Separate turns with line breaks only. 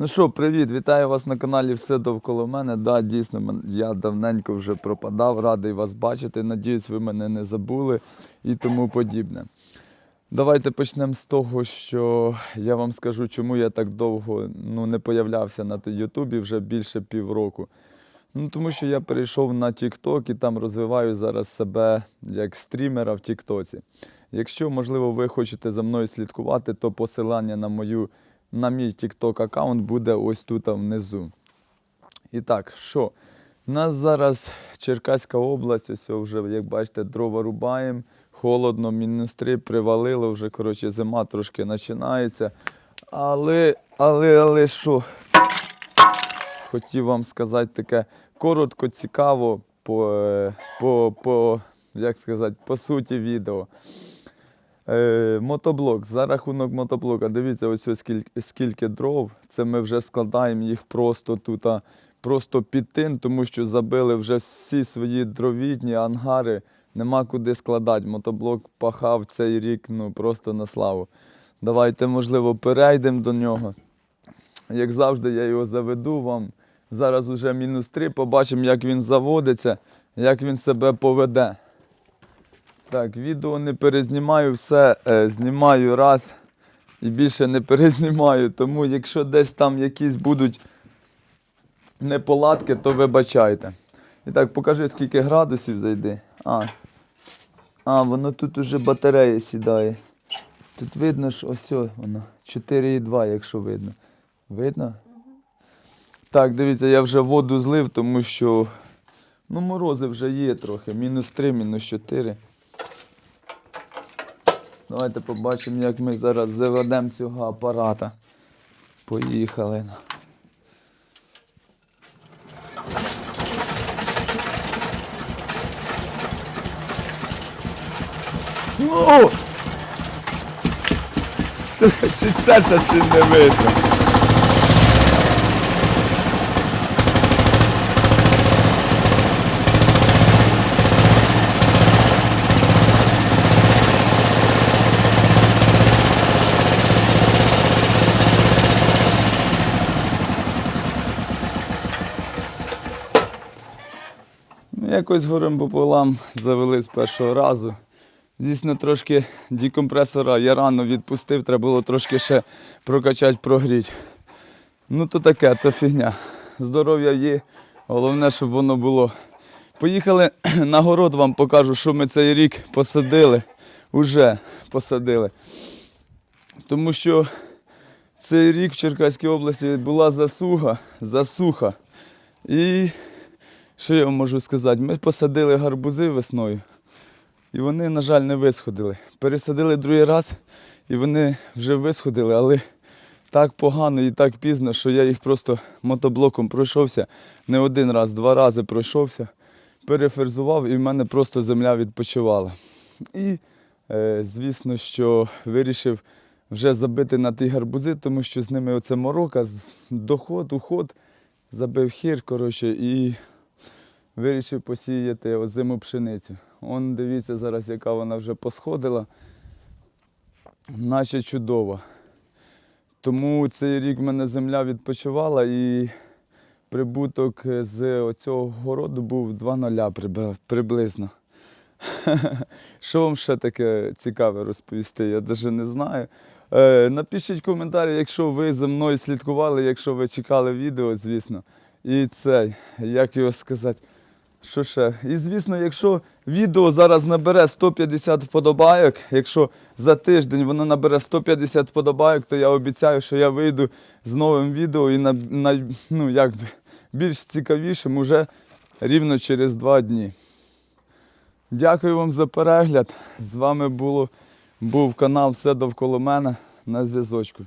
Ну що, привіт, вітаю вас на каналі Все довкола мене. Да, дійсно, я давненько вже пропадав, радий вас бачити. Надіюсь, ви мене не забули і тому подібне. Давайте почнемо з того, що я вам скажу, чому я так довго ну, не появлявся на Ютубі вже більше півроку. Ну, тому що я перейшов на TikTok і там розвиваю зараз себе як стрімера в Тіктоці. Якщо, можливо, ви хочете за мною слідкувати, то посилання на мою на мій TikTok аккаунт буде ось тут внизу. І так, що? У нас зараз Черкаська область, ось вже, як бачите, дрова рубаємо, холодно, мінус 3, привалило, вже коротше, зима трошки починається. Але, але, але що? Хотів вам сказати таке коротко, цікаво по, е, по, по, як сказати, по суті відео. Е, мотоблок. За рахунок мотоблока. Дивіться, ось ось скільки, скільки дров. Це ми вже складаємо їх просто тут, просто під тин, тому що забили вже всі свої дровітні ангари. Нема куди складати. Мотоблок пахав цей рік ну, просто на славу. Давайте, можливо, перейдемо до нього. Як завжди, я його заведу вам. Зараз уже мінус 3, побачимо, як він заводиться, як він себе поведе. Так, відео не перезнімаю, все е, знімаю раз і більше не перезнімаю. Тому якщо десь там якісь будуть неполадки, то вибачайте. І так, покажи, скільки градусів зайди. А, а воно тут уже батарея сідає. Тут видно, що ось воно 4,2, якщо видно. Видно? Так, дивіться, я вже воду злив, тому що ну, морози вже є трохи. Мінус 3, мінус 4. Давайте побачимо, як ми зараз заведемо цього апарата. Поїхали. О! Чи серця сильне видно? Якось горем пополам завели з першого разу. Звісно, трошки декомпресора я рано відпустив, треба було трошки ще прокачати, прогріти. Ну то таке, то фігня. Здоров'я є, головне, щоб воно було. Поїхали на город, вам покажу, що ми цей рік посадили. Уже посадили. Тому що цей рік в Черкаській області була засуха, засуха. І що я вам можу сказати? Ми посадили гарбузи весною. І вони, на жаль, не висходили. Пересадили другий раз, і вони вже висходили, але так погано і так пізно, що я їх просто мотоблоком пройшовся. Не один раз, два рази пройшовся, переферзував, і в мене просто земля відпочивала. І, е, звісно, що вирішив вже забити на ті гарбузи, тому що з ними оце морока, доход, уход, забив хір, коротше, і вирішив посіяти озиму пшеницю. Он дивіться зараз, яка вона вже посходила, наче чудова. Тому цей рік в мене земля відпочивала і прибуток з оцього городу був 2 ноля приблизно. Що вам ще таке цікаве розповісти, я навіть не знаю. Е, напишіть коментарі, якщо ви за мною слідкували, якщо ви чекали відео, звісно. І це, як його сказати. Що ще? І звісно, якщо відео зараз набере 150 вподобайок, якщо за тиждень воно набере 150 вподобайок, то я обіцяю, що я вийду з новим відео і на, на, ну, якби, більш цікавішим уже рівно через два дні. Дякую вам за перегляд. З вами було, був канал Все довкола мене на зв'язочку.